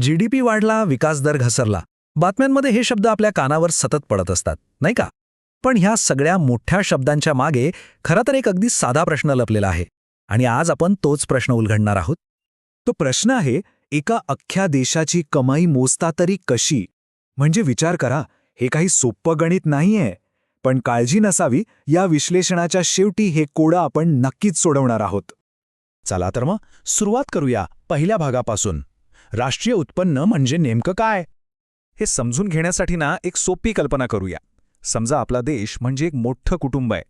GDP वाढला विकास दर घसरला. बातम्यांमध्ये हे शब्द आपल्या कानावर सतत पडत असतात नाही का? पण ह्या सगळ्या मोठ्या शब्दांच्या मागे खरं तर एक अगदी साधा प्रश्न लपलेला आहे. आणि आज आपण तोच प्रश्न उलगडणार आहोत. तो प्रश्न आहे एका अख्ख्या देशाची कमाई मोजता तरी कशी? म्हणजे विचार करा हे काही सोप्पं गणित नाहीये. पण काळजी नसावी या विश्लेषणाच्या शेवटी हे कोडं आपण नक्कीच सोडवणार आहोत. चला तर मग सुरुवात करूया पहिल्या भागापासून. राष्ट्रीय उत्पन्न म्हणजे नेमकं काय? हे समजून घेण्यासाठी ना एक सोपी कल्पना करूया. समजा आपला देश म्हणजे एक मोठं कुटुंब आहे.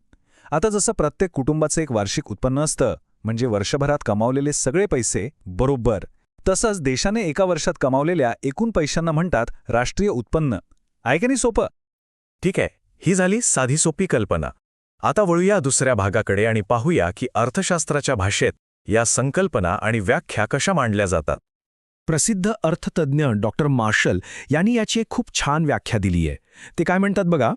आता जसं प्रत्येक कुटुंबाचं एक वार्षिक उत्पन्न असतं म्हणजे वर्षभरात कमावलेले सगळे पैसे बरोबर. तसंच देशाने एका वर्षात कमावलेल्या एकूण पैशांना म्हणतात राष्ट्रीय उत्पन्न. आहे नाही सोपं? ठीक आहे ही झाली साधी सोपी कल्पना. आता वळूया दुसऱ्या भागाकडे आणि पाहूया की अर्थशास्त्राच्या भाषेत या संकल्पना आणि व्याख्या कशा मांडल्या जातात. प्रसिद्ध अर्थतज्ञ डॉक्टर मार्शल यांनी याची एक खूप छान व्याख्या दिली आहे. ते काय म्हणतात बघा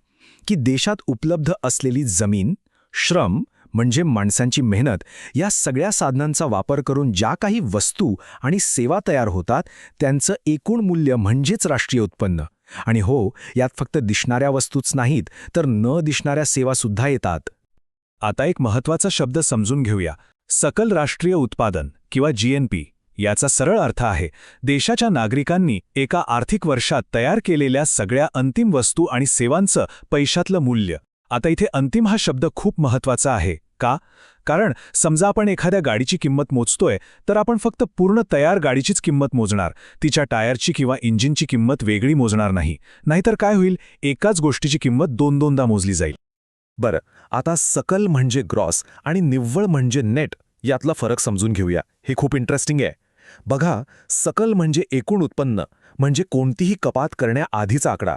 की देशात उपलब्ध असलेली जमीन श्रम म्हणजे माणसांची मेहनत या सगळ्या साधनांचा वापर करून ज्या काही वस्तू आणि सेवा तयार होतात त्यांचं एकूण मूल्य म्हणजेच राष्ट्रीय उत्पन्न. आणि हो यात फक्त दिसणाऱ्या वस्तूच नाहीत तर न दिसणाऱ्या सेवासुद्धा येतात. आता एक महत्त्वाचा शब्द समजून घेऊया. सकल राष्ट्रीय उत्पादन किंवा जीएनपी याचा सरळ अर्थ आहे देशाच्या नागरिकांनी एका आर्थिक वर्षात तयार केलेल्या सगळ्या अंतिम वस्तू आणि सेवांचं पैशातलं मूल्य. आता इथे अंतिम हा शब्द खूप महत्त्वाचा आहे. का? कारण समजा आपण एखाद्या गाडीची किंमत मोजतोय तर आपण फक्त पूर्ण तयार गाडीचीच किंमत मोजणार. तिच्या टायरची किंवा इंजिनची किंमत वेगळी मोजणार नाही. नाहीतर काय होईल? एकाच गोष्टीची किंमत दोन दोनदा मोजली जाईल. बरं आता सकल म्हणजे ग्रॉस आणि निव्वळ म्हणजे नेट यातला फरक समजून घेऊया. हे खूप इंटरेस्टिंग आहे. बघा सकल म्हणजे एकूण उत्पन्न म्हणजे कोणतीही कपात करण्याआधीचा आकडा.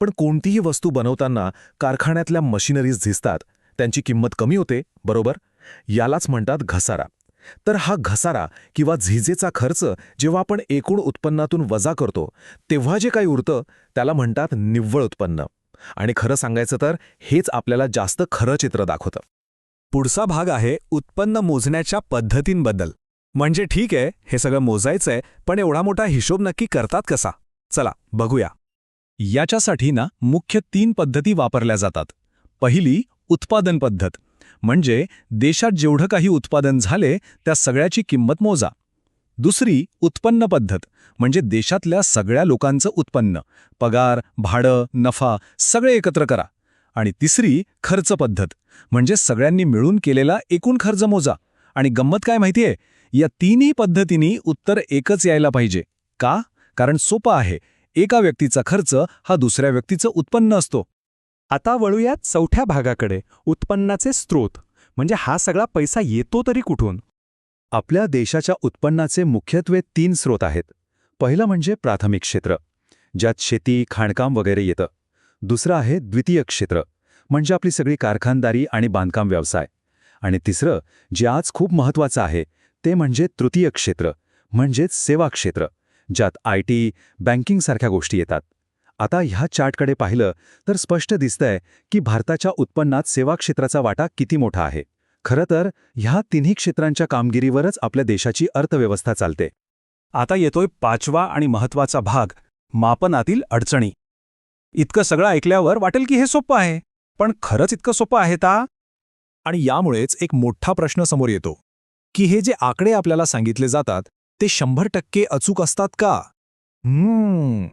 पण कोणतीही वस्तू बनवताना कारखान्यातल्या मशिनरीज झिजतात. त्यांची किंमत कमी होते बरोबर? यालाच म्हणतात घसारा. तर हा घसारा किंवा झिजेचा खर्च जेव्हा आपण एकूण उत्पन्नातून वजा करतो तेव्हा जे काही उरतं त्याला म्हणतात निव्वळ उत्पन्न. आणि खरं सांगायचं तर हेच आपल्याला जास्त खरं चित्र दाखवतं. पुढचा भाग आहे उत्पन्न मोजण्याच्या पद्धतींबद्दल. म्हणजे ठीक आहे हे सगळं मोजायचंय पण एवढा मोठा हिशोब नक्की करतात कसा? चला बघूया. याच्यासाठी ना मुख्य तीन पद्धती वापरल्या जातात. पहिली उत्पादन पद्धत. म्हणजे देशात जेवढं काही उत्पादन झाले त्या सगळ्याची किंमत मोजा. दुसरी उत्पन्न पद्धत. म्हणजे देशातल्या सगळ्या लोकांचं उत्पन्न. पगार भाडं नफा सगळे एकत्र करा. आणि तिसरी खर्च पद्धत. म्हणजे सगळ्यांनी मिळून केलेला एकूण खर्च मोजा. आणि गंमत काय माहितीये? या तिन्ही पद्धतींनी उत्तर एकच यायला पाहिजे. का? कारण सोपं आहे. एका व्यक्तीचा खर्च हा दुसऱ्या व्यक्तीचं उत्पन्न असतो. आता वळूयात चौथ्या भागाकडे उत्पन्नाचे स्रोत. म्हणजे हा सगळा पैसा येतो तरी कुठून? आपल्या देशाच्या उत्पन्नाचे मुख्यत्वे तीन स्रोत आहेत. पहिलं म्हणजे प्राथमिक क्षेत्र ज्यात शेती खाणकाम वगैरे येतं. दुसरं आहे द्वितीय क्षेत्र म्हणजे आपली सगळी कारखानदारी आणि बांधकाम व्यवसाय. आणि तिसरं जे आज खूप महत्त्वाचं आहे ते म्हणजे तृतीय क्षेत्र म्हणजेच सेवा क्षेत्र ज्यात आय टी बँकिंगसारख्या गोष्टी येतात. आता ह्या चार्टकडे पाहिलं तर स्पष्ट दिसतंय की भारताच्या उत्पन्नात सेवा क्षेत्राचा वाटा किती मोठा आहे. खरं तर ह्या तिन्ही क्षेत्रांच्या कामगिरीवरच आपल्या देशाची अर्थव्यवस्था चालते. आता येतोय पाचवा आणि महत्त्वाचा भाग मापनातील अडचणी. इतकं सगळं ऐकल्यावर वाटेल की हे सोपं आहे. पण खरंच इतकं सोपं आहे ता? आणि यामुळेच एक मोठा प्रश्न समोर येतो. की हे जे आकडे आपल्याला सांगितले जातात ते शंभर टक्के अचूक असतात का? हम्म.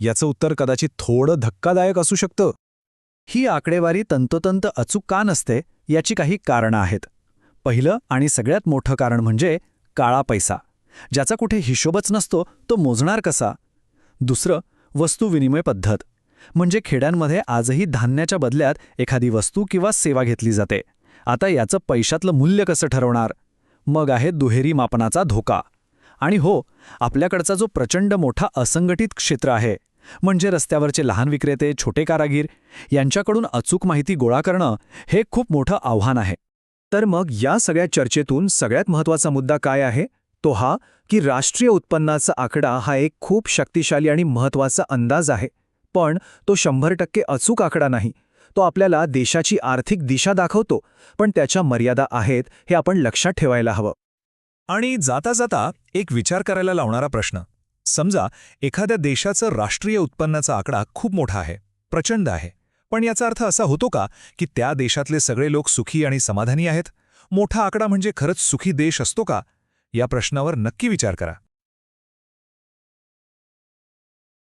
याचं उत्तर कदाचित थोडं धक्कादायक असू शकतं. ही आकडेवारी तंतोतंत अचूक का नसते याची काही कारणं आहेत. पहिलं आणि सगळ्यात मोठं कारण म्हणजे काळा पैसा. ज्याचा कुठे हिशोबच नसतो तो मोजणार कसा? दुसरं वस्तू विनिमय पद्धत. म्हणजे खेड्यांमध्ये आजही धान्याच्या बदल्यात एखादी वस्तू किंवा सेवा घेतली जाते. आता याचं पैशातलं मूल्य कसं ठरवणार? मग आहे दुहेरी मापनाचा धोका. आणि हो आपल्याकडचा जो प्रचंड मोठा असंघटित क्षेत्र आहे म्हणजे रस्त्यावरचे लहान विक्रेते छोटे कारागीर यांच्याकडून अचूक माहिती गोळा करणं हे खूप मोठं आव्हान आहे. तर मग या सगळ्या चर्चेतून सगळ्यात महत्त्वाचा मुद्दा काय आहे? तो हा की राष्ट्रीय उत्पन्नाचा आकडा हा एक खूप शक्तिशाली आणि महत्त्वाचा अंदाज आहे. पण तो शंभर टक्के अचूक आकडा नाही. तो आपल्याला देशाची आर्थिक दिशा दाखवतो पण त्याच्या मर्यादा आहेत हे आपण लक्षात ठेवायला हवं. आणि जाता जाता एक विचार करायला लावणारा प्रश्न. समजा एखाद्या देशाचं राष्ट्रीय उत्पन्नाचा आकडा खूप मोठा आहे प्रचंड आहे पण याचा अर्थ असा होतो का की त्या देशातले सगळे लोक सुखी आणि समाधानी आहेत? मोठा आकडा म्हणजे खरंच सुखी देश असतो का? या प्रश्नावर नक्की विचार करा.